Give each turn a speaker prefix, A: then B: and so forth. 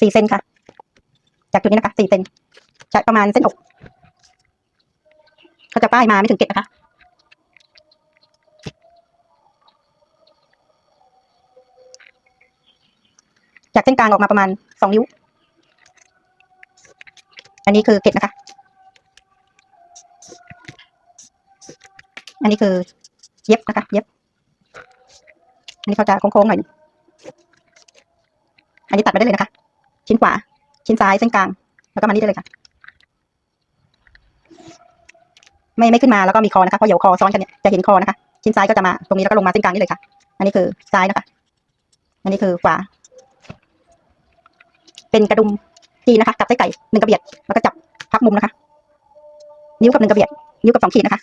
A: สี่เซนค่ะ จากจุดนี้นะคะสี่เซนจะประมาณเส้นอกเขาจะป้ายมาไม่ถึงเก็ตนะคะจากเส้นกลางออกมาประมาณสองนิ้ว อันนี้คือเก็ตนะคะ อันนี้คือเย็บนะคะ เย็บ อันนี้เขาจะโค้งๆหน่อย อันนี้ตัดไปได้เลยนะคะ ชิ้นขวา ชิ้นซ้ายเส้นกลาง แล้วก็มานี่ได้เลยค่ะ ไม่ไม่ขึ้นมาแล้วก็มีคอนะคะเพราะเดี๋ยวคอซ้อนกันเนี่ยจะเห็นคอนะคะ ชิ้นซ้ายก็จะมาตรงนี้แล้วก็ลงมาเส้นกลางนี่เลยค่ะ อันนี้คือซ้ายนะคะ อันนี้คือขวา เป็นกระดุมจีนนะคะกับไส้ไก่หนึ่งกระเบียดแล้วก็จับพับมุมนะคะ นิ้วกับหนึ่งกระเบียดนิ้วกับสองขีดนะคะ